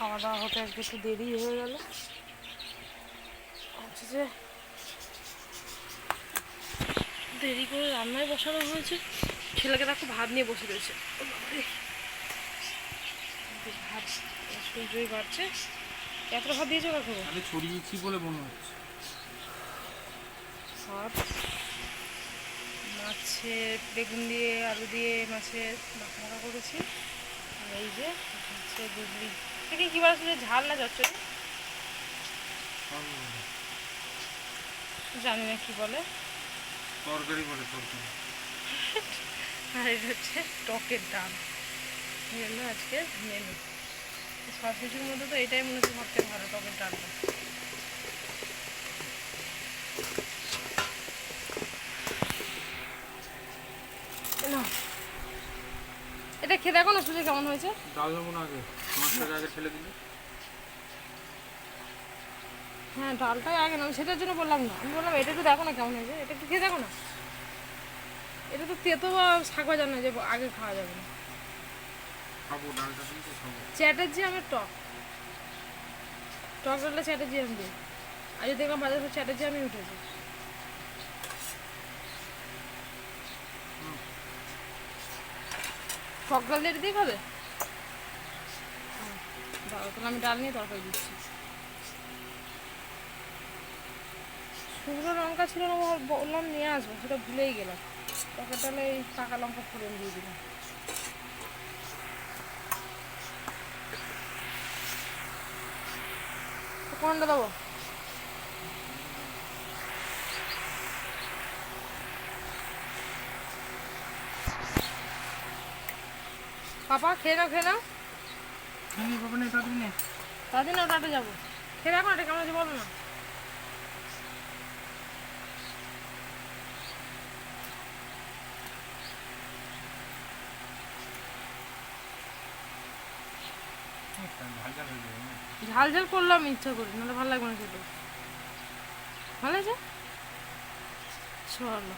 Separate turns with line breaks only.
খাওয়া দাওয়া হতে একটু দেরি হয়ে গেল। হচ্ছে যে দেরি করে রান্নায় বসানো হয়েছে ছেলেকে দেখো ভাত নিয়ে বসে রয়েছে। ভাত সূর্যই বাড়ছে। এতটা ভাত দিয়েছ কাকু
আরে ছড়িয়েছি বলে মনে হচ্ছে।
ভাত মাছের বেগুন দিয়ে আলু দিয়ে মাছের মাখা করেছি। আর এই যে হচ্ছে গুগলি। থেকে কি বলছো যে ঝাল না চচ্চড়ি? জানি না কি বলে।
তরকারি বলে তরকারি।
আর এটা হচ্ছে টকের দাম এই হলো আজকে মেনু সব কিছুর মধ্যে তো এটাই মনে হচ্ছে সবথেকে ভালো টকের ডালটা নাও। এটা খেয়ে দেখো না সুজি কেমন হয়েছে।
ডাল দেবো না আগে মাছটাকে আগে ঠেলে দিলে।
হ্যাঁ ডালটাই আগে না আমি সেটার জন্য বললাম না। আমি বললাম এটা একটু দেখো না কেমন হয়েছে। এটা একটু খেয়ে দেখো না। এটা তো তেতো বা শাক ভাজা না যে আগে খাওয়া যাবে না।
খাব ডালটা কিন্তু খাব।
চ্যাটার্জি আমার টক। টক ডালটা চ্যাটার্জি আমি দিই আজ দেখলাম বাজার চ্যাটার্জি আমি উঠেছি। টক ডাল দিয়ে খাবে তাহলে আমি ডাল নিয়ে তরকারি দিচ্ছি। শুকনো লঙ্কা ছিল না বললাম নিয়ে আসব, সেটা ভুলেই গেলাম। তরকারি ডালে এই পাকা লঙ্কা ফোড়ন দিয়ে দিলাম। কোনটা দেবো? পাপা খেয়ে নাও খেয়ে নাও।
হ্যাঁ বাবা নেই তাড়াতাড়ি নে।
তাড়াতাড়ি না ওটাতে যাব। খেয়ে দেখো না এটা কেমন আছে বলো না।
ঝাল ঝাল
করলাম ইচ্ছা করে নাহলে ভালো লাগবে না খেতে। ভালো আছে চলো।